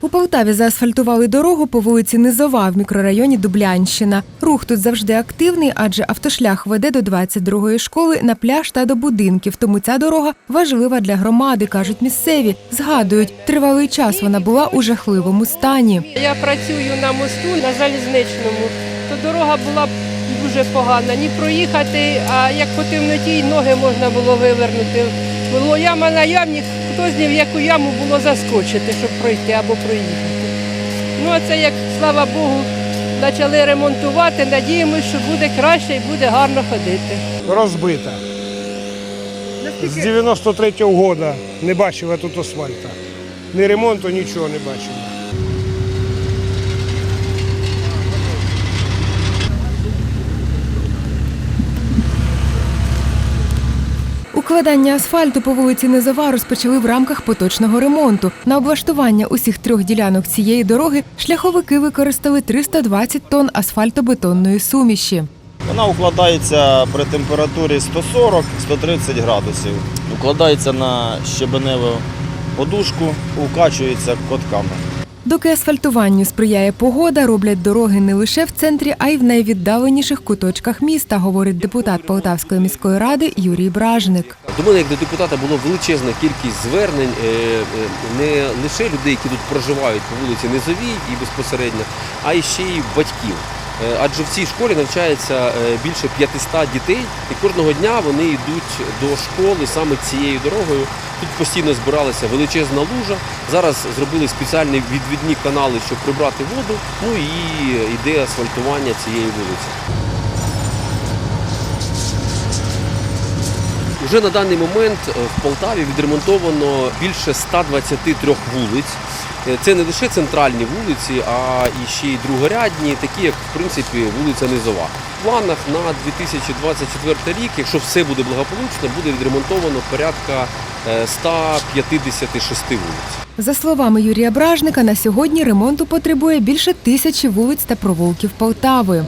У Полтаві заасфальтували дорогу по вулиці Низова в мікрорайоні Дублянщина. Рух тут завжди активний, адже автошлях веде до 22-ї школи на пляж та до будинків. Тому ця дорога важлива для громади, кажуть місцеві. Згадують, тривалий час вона була у жахливому стані. Я працюю на мосту на залізничному, то дорога була дуже погана. Ні проїхати, а як по темноті й ноги можна було вивернути. Було яма на ямі, хто з в яку яму було заскочити, щоб пройти або проїхати. Ну а це як, слава Богу, почали ремонтувати. Надіємося, що буде краще і буде гарно ходити. розбита. З 93-го року не бачив я тут асфальта. Ні ремонту, нічого не бачив. Укладання асфальту по вулиці Низова розпочали в рамках поточного ремонту. На облаштування усіх трьох ділянок цієї дороги шляховики використали 320 тонн асфальтобетонної суміші. Вона укладається при температурі 140-130 градусів. Укладається на щебеневу подушку, укачується котками. Доки асфальтуванню сприяє погода, роблять дороги не лише в центрі, а й в найвіддаленіших куточках міста, говорить депутат Полтавської міської ради Юрій Бражник. До мене як до депутата було величезна кількість звернень е, е, не лише людей, які тут проживають по вулиці Низовій і безпосередньо, а й ще й батьків. Е, Адже в цій школі навчається е, більше 500 дітей, і кожного дня вони йдуть до школи саме цією дорогою. Тут постійно збиралася величезна лужа. Зараз зробили спеціальні відвідні канали, щоб прибрати воду. Ну і йде асфальтування цієї вулиці. Уже на даний момент е, в Полтаві відремонтовано більше 123 вулиць. Е, Це не лише центральні вулиці, а і ще й другорядні, такі як в принципі вулиця Низова. В планах на 2024 рік, якщо все буде благополучно, буде відремонтовано порядка е, 156 вулиць. За словами Юрія Бражника, на сьогодні ремонту потребує більше тисячі вулиць та провулків Полтави.